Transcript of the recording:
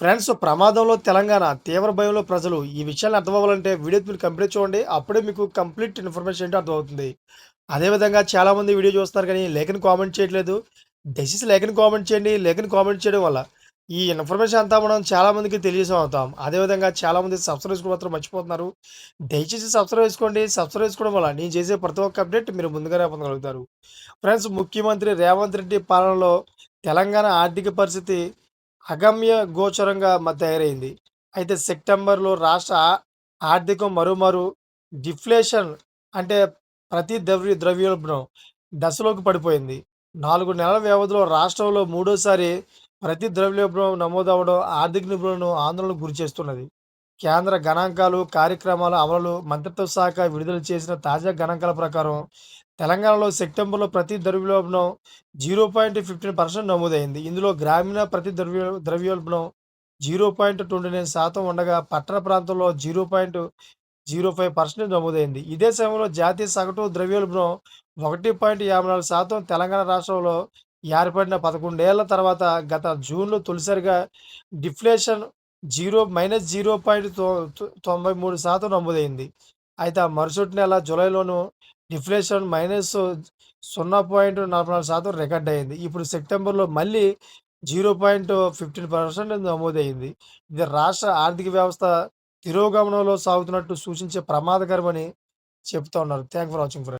Friends ప్రమాదంలో తెలంగాణ తీవ్ర భయంలో ప్రజలు ఈ విషయాన్ని అర్థమవ్వాలంటే వీడియో మీరు కంప్లీట్ చూడండి. అప్పుడే మీకు కంప్లీట్ ఇన్ఫర్మేషన్ ఏంటో అర్థమవుతుంది. అదేవిధంగా చాలామంది వీడియో చూస్తున్నారు కానీ లేఖను కామెంట్ చేయట్లేదు. దయచేసి లేఖను కామెంట్ చేయండి. లేఖను కామెంట్ చేయడం వల్ల ఈ ఇన్ఫర్మేషన్ అంతా మనం చాలామందికి తెలియజేసాం అవుతాం. అదేవిధంగా చాలామంది సబ్స్క్రైబ్ చేసుకోవడం మాత్రం మర్చిపోతున్నారు. దయచేసి సబ్స్క్రైబ్ చేసుకోండి. సబ్స్క్రైబ్ చేసుకోవడం వల్ల నేను చేసే ప్రతి ఒక్క అప్డేట్ మీరు ముందుగానే పొందగలుగుతారు. ఫ్రెండ్స్ ముఖ్యమంత్రి రేవంత్ రెడ్డి పాలనలో తెలంగాణ ఆర్థిక పరిస్థితి అగమ్య గోచరంగా తయారైంది. అయితే సెప్టెంబర్లో రాష్ట్ర ఆర్థికం మరోమారు డిఫ్లేషన్ అంటే ప్రతి ద్రవ్య ద్రవ్యోల్బణం దశలోకి పడిపోయింది. నాలుగు నెలల వ్యవధిలో రాష్ట్రంలో మూడోసారి ప్రతి ద్రవ్యోల్బణం నమోదవడం ఆర్థిక నిపుణులను ఆందోళనకు గురి చేస్తున్నది. కేంద్ర గణాంకాలు కార్యక్రమాల అమలు మంత్రిత్వ శాఖ విడుదల చేసిన తాజా గణాంకాల ప్రకారం తెలంగాణలో సెప్టెంబర్లో ప్రతి ద్రవ్యోల్బణం జీరో పాయింట్ ఫిఫ్టీన్ పర్సెంట్ నమోదైంది. ఇందులో గ్రామీణ ప్రతి ద్రవ్య ద్రవ్యోల్బణం జీరో పాయింట్ ట్వంటీ నైన్ శాతం ఉండగా పట్టణ ప్రాంతంలో zero point zero five percent నమోదైంది. ఇదే సమయంలో జాతీయ సగటు ద్రవ్యోల్బణం ఒకటి పాయింట్ యాభై నాలుగు శాతం తెలంగాణ రాష్ట్రంలో ఏర్పడిన పదకొండేళ్ళ తర్వాత గత జూన్లో తొలిసారిగా deflation zero minus zero point తొంభై మూడు శాతం నమోదైంది. అయితే మరుసటి నెల జూలైలోనూ డిఫ్లేషన్ మైనస్ సున్నా పాయింట్ నలభై నాలుగు శాతం రికార్డ్ అయింది. ఇప్పుడు సెప్టెంబర్లో మళ్ళీ జీరో పాయింట్ ఫిఫ్టీన్ పర్సెంట్ నమోదైంది. ఇది రాష్ట్ర ఆర్థిక వ్యవస్థ తిరోగమనంలో సాగుతున్నట్టు సూచించే ప్రమాదకరమని చెప్తా ఉన్నారు. Thank for watching friend